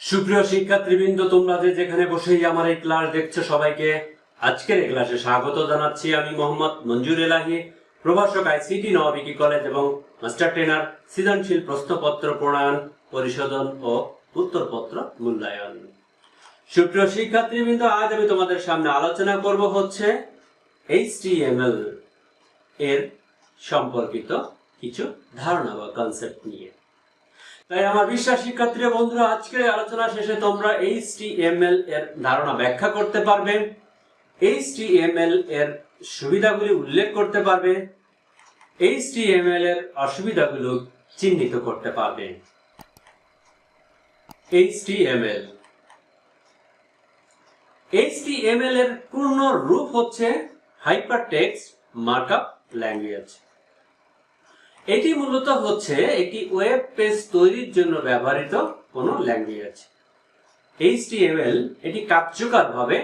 সুপ্রিয় শিক্ষার্থীবৃন্দ, তোমরা যে যেখানে বসেই আমার এই ক্লাস দেখছ সবাইকে আজকের এই ক্লাসে স্বাগত জানাচ্ছি আমি মোহাম্মদ মঞ্জুর এলাহি, প্রভাষক আইসিটি নবাবিকি কলেজ এবং মাস্টার ট্রেনার সৃজনশীল প্রশ্নপত্র প্রণয়ন, পরিশোধন ও উত্তরপত্র মূল্যায়ন। সুপ্রিয় শিক্ষার্থীবৃন্দ, আজ আমি তোমাদের সামনে আলোচনা করব হচ্ছে এইচটিএমএল এর সম্পর্কিত কিছু ধারণা বা কনসেপ্ট নিয়ে। তাই আমার বিশ্বাস শিক্ষার্থীরা বন্ধুরা, আজকের আলোচনা শেষে তোমরা এইচটিএমএল এর ধারণা ব্যাখ্যা করতে পারবে। এইচটিএমএল এর সুবিধাগুলি উল্লেখ করতে পারবে। এইচটিএমএল এর অসুবিধাগুলো চিহ্নিত করতে পারবে। এইচটিএমএল এইচটিএমএল এর পূর্ণ রূপ হচ্ছে হাইপারটেক্সট মার্কআপ ল্যাঙ্গুয়েজ এটি মূলত হচ্ছে একটি ওয়েব পেজ তৈরির জন্য ব্যবহৃত কোনো ল্যাঙ্গুয়েজ HTML এটি কার্যকরভাবে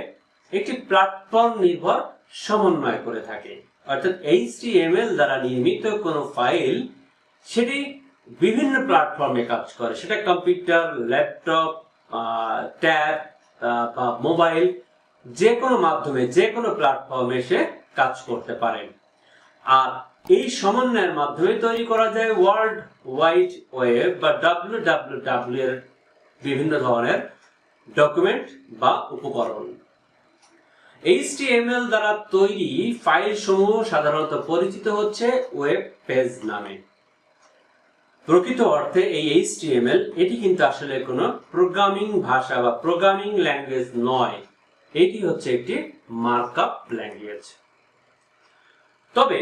একটি প্ল্যাটফর্ম নির্ভর সমন্বয় করে থাকে। অর্থাৎ HTML দ্বারা নির্মিত কোনো ফাইল সেটি বিভিন্ন প্ল্যাটফর্মে কাজ করে। সেটা কম্পিউটার ল্যাপটপ ট্যাব বা মোবাইল যে কোনো মাধ্যমে যে কোনো প্ল্যাটফর্মে সে কাজ করতে পারে আর এই সমন্বয়ের মাধ্যমে তৈরি করা যায় ওয়ার্ল্ড ওয়াইড ওয়েব বা ডাব্লিউ ডাব্লিউ ডাব্লিউ এর বিভিন্ন ধরনের ডকুমেন্ট বা উপকরণ। HTML দ্বারা তৈরি ফাইল সমূহ সাধারণত পরিচিত হচ্ছে ওয়েব পেজ নামে। প্রকৃত অর্থে এই HTML এটি কিন্তু আসলে কোনো প্রোগ্রামিং ভাষা বা প্রোগ্রামিং ল্যাঙ্গুয়েজ নয়। এটি হচ্ছে একটি মার্কআপ ল্যাঙ্গুয়েজ। তবে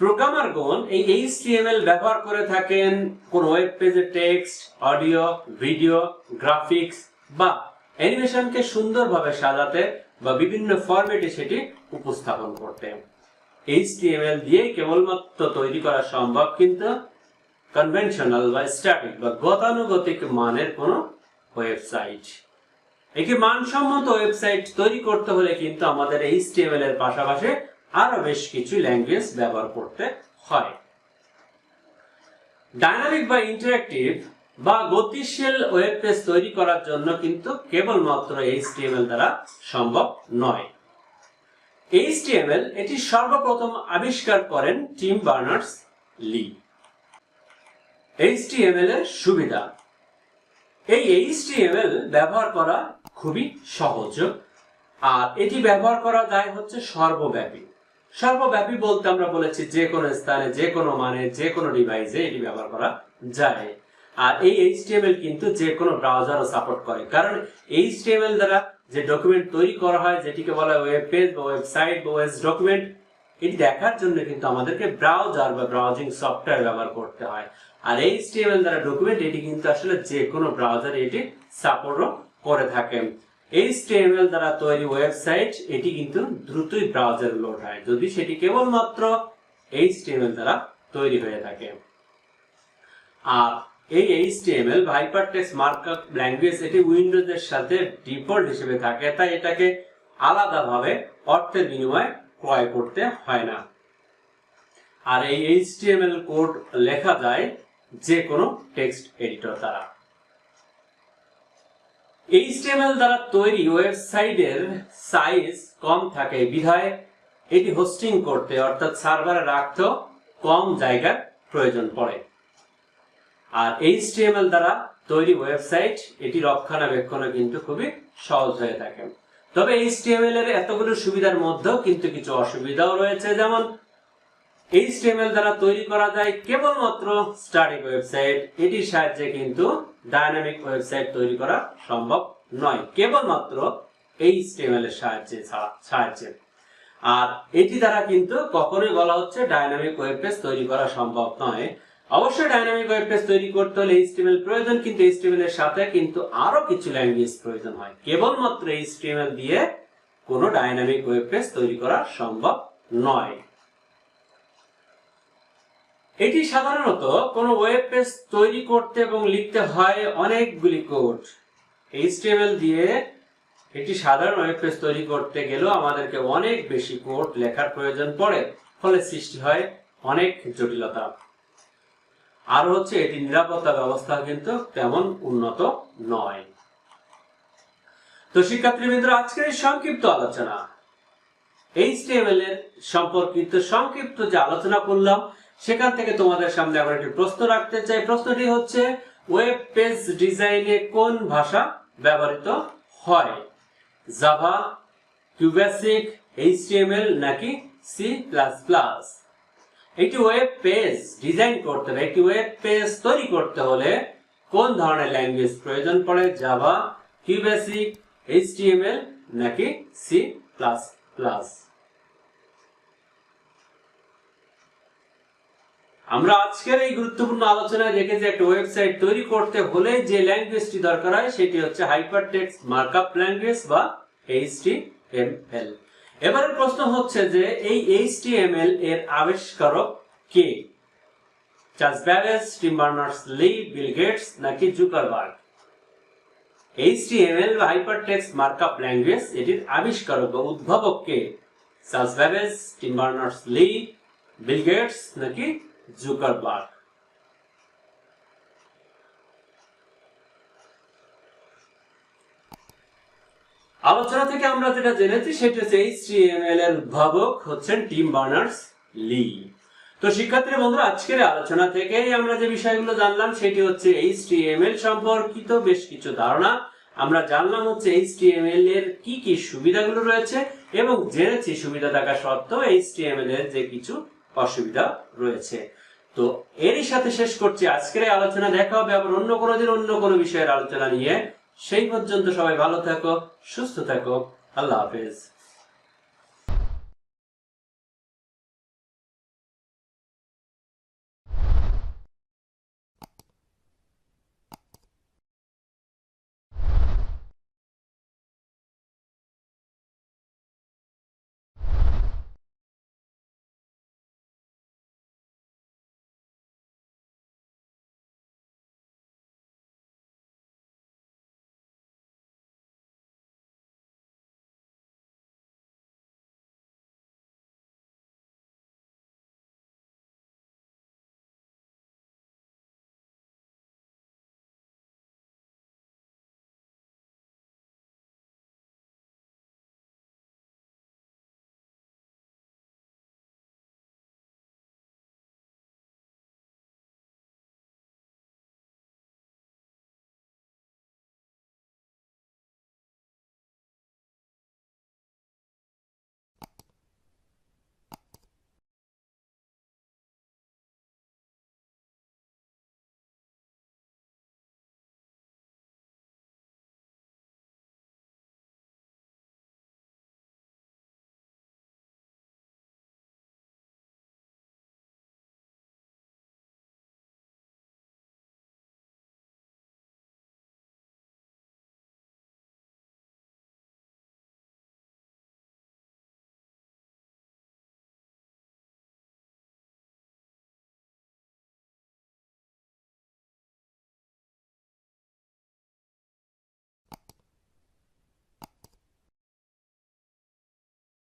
প্রোগ্রামারগণ এই HTML ব্যবহার করে থাকেন কোন ওয়েব পেজে টেক্সট অডিও ভিডিও গ্রাফিক্স বা অ্যানিমেশনকে সুন্দরভাবে সাজাতে বা বিভিন্ন ফরম্যাটে সেটি উপস্থাপন করতে। HTML দিয়ে কেবলমাত্র তৈরি করা সম্ভব কিন্তু কনভেনশনাল বা স্ট্যাটিক বা গতানুগতিক মানের কোনো ওয়েবসাইট একটি মানসম্মত ওয়েবসাইট তৈরি করতে হলে কিন্তু আমাদের HTML এর পাশাপাশি আরও বেশ কিছু ল্যাঙ্গুয়েজ ব্যবহার করতে হয়। ডাইনামিক বা ইন্টারেক্টিভ বা গতিশীল ওয়েব পেজ তৈরি করার জন্য কিন্তু কেবলমাত্র HTML দ্বারা সম্ভব নয়। HTML এটি সর্বপ্রথম আবিষ্কার করেন টিম বার্নার্স লি HTML এর সুবিধা। এই HTML ব্যবহার করা খুবই সহজ, আর এটি ব্যবহার করা যায় হচ্ছে সর্বব্যাপী। সর্বব্যাপী বলতে আমরা বলেছি যে কোনো স্থানে, যে কোনো মানে যে কোনো ডিভাইসে এটি ব্যবহার করা যায়। আর এই HTML কিন্তু যে কোনো ব্রাউজারও সাপোর্ট করে। কারণ HTML দ্বারা যে ডকুমেন্ট তৈরি করা হয়, যেটিকে বলা হয় ওয়েব পেজ বা ওয়েবসাইট বা ওয়েব ডকুমেন্ট এটি দেখার জন্য কিন্তু আমাদেরকে ব্রাউজার বা ব্রাউজিং সফটওয়্যার ব্যবহার করতে হয়। আর HTML দ্বারা ডকুমেন্ট এটি কিন্তু আসলে যে কোনো ব্রাউজারে এটি সাপোর্টও করে থাকে HTML দ্বারা তৈরি ওয়েবসাইট এটি কিন্তু দ্রুতই ব্রাউজারে লোড হয়। যদি সেটি কেবলমাত্র HTML দ্বারা তৈরি হয়ে থাকে। আর এই HTML বা হাইপারটেক্সট মার্কআপ ল্যাঙ্গুয়েজ এটি উইন্ডোজের সাথে ডিফল্ট হিসেবে থাকে, তাই এটাকে আলাদাভাবে অর্থের বিনিময়ে ক্রয় করতে হয় না। আর এই HTML কোড লেখা যায় যে কোনো টেক্সট এডিটর দ্বারা। HTML দ্বারা তৈরি ওয়েবসাইটের সাইজ কম থাকে বিধায় এটি হোস্টিং করতে, অর্থাৎ সার্ভারে রাখতেও কম জায়গার প্রয়োজন পড়ে। আর HTML দ্বারা তৈরি ওয়েবসাইট এটি রক্ষণাবেক্ষণে কিন্তু খুবই সহজ হয়ে থাকে। তবে HTML এর এতগুলো সুবিধার মধ্যেও কিন্তু কিছু অসুবিধাও রয়েছে। যেমন HTML দ্বারা তৈরি করা যায় কেবলমাত্র স্ট্যাটিক ওয়েবসাইট, এটির সাহায্যে কিন্তু ডাইনামিক ওয়েবসাইট তৈরি করা সম্ভব নয়। কেবলমাত্র এই স্টেমেলের সাহায্যে সাহায্যে। আর এটি দ্বারা কিন্তু কখনোই বলা হচ্ছে ডাইনামিক ওয়েব পেজ তৈরি করা সম্ভব নয়। অবশ্যই ডাইনামিক ওয়েব পেজ তৈরি করতে হলে HTML প্রয়োজন, কিন্তু এর সাথে কিন্তু আরও কিছু ল্যাঙ্গুয়েজ প্রয়োজন হয়। কেবলমাত্র HTML দিয়ে কোনো ডাইনামিক ওয়েব পেজ তৈরি করা সম্ভব নয়। এটি সাধারণত কোনো ওয়েব পেজ তৈরি করতে এবং লিখতে হয় অনেকগুলি কোড। HTML দিয়ে একটি সাধারণ ওয়েব পেজ তৈরি করতে গেলেও আমাদেরকে অনেক বেশি কোড লেখার প্রয়োজন পড়ে, ফলে সৃষ্টি হয় অনেক জটিলতা। আর হচ্ছে, এটি নিরাপত্তা ব্যবস্থা কিন্তু তেমন উন্নত নয়। তো শিক্ষার্থীবৃন্দ, আজকের সংক্ষিপ্ত আলোচনা। এইচটিএমএল এর সম্পর্কিত সংক্ষিপ্ত যে আলোচনা করলাম সেখান থেকে তোমাদের সামনে আবার একটি প্রশ্ন রাখতে চাই। প্রশ্নটি হচ্ছে ওয়েব পেজ ডিজাইনে কোন ভাষা ব্যবহৃত হয়? জাভা কিউবেসিক এইচটিএমএল নাকি সি প্লাস প্লাস একটি ওয়েব পেজ ডিজাইন করতে হলে, একটি ওয়েব পেজ তৈরি করতে হলে কোন ধরনের ল্যাঙ্গুয়েজ প্রয়োজন পড়ে? জাভা কিউবেসিক এইচটিএমএল নাকি সি প্লাস প্লাস আমরা আজকের এই গুরুত্বপূর্ণ আলোচনায় দেখেছি একটা ওয়েবসাইট তৈরি করতে হলে যে ল্যাঙ্গুয়েজটি দরকার হয়, সেটি হচ্ছে হাইপারটেক্সট মার্কআপ ল্যাঙ্গুয়েজ বা এইচটিএমএল এবারে প্রশ্ন হচ্ছে যে, এই এইচটিএমএল এর আবিষ্কারক কে? Charles Babbage, Tim Berners, Lee, Bill Gates নাকি জুকারবার্গ? এইচটিএমএল বা হাইপারটেক্সট মার্কআপ ল্যাঙ্গুয়েজ এটির আবিষ্কারক বা উদ্ভাবক কে? Charles Babbage, Tim Berners, Lee, Bill Gates নাকি জুকারবার্গ। আলোচনা থেকে আমরা যেটা জেনেছি, সেটা হচ্ছে এইচটিএমএল এর উদ্ভাবক হচ্ছেন টিম বার্নার্স লি। তো শিক্ষার্থী বন্ধুরা, আজকের আলোচনা থেকে আমরা যে বিষয়গুলো জানলাম, সেটি হচ্ছে এইচটিএমএল সম্পর্কিত বেশ কিছু ধারণা। আমরা জানলাম হচ্ছে এইচটিএমএল এর কি কি সুবিধাগুলো রয়েছে এবং জেনেছি সুবিধা থাকা সত্ত্বেও এইচটিএমএল এর যে কিছু অসুবিধা রয়েছে। তো এরই সাথে শেষ করছি আজকের আলোচনা। দেখা হবে আবার অন্য কোনো দিন অন্য কোনো বিষয়ের আলোচনা নিয়ে। সেই পর্যন্ত সবাই ভালো থাকো, সুস্থ থাকো। আল্লাহ হাফেজ।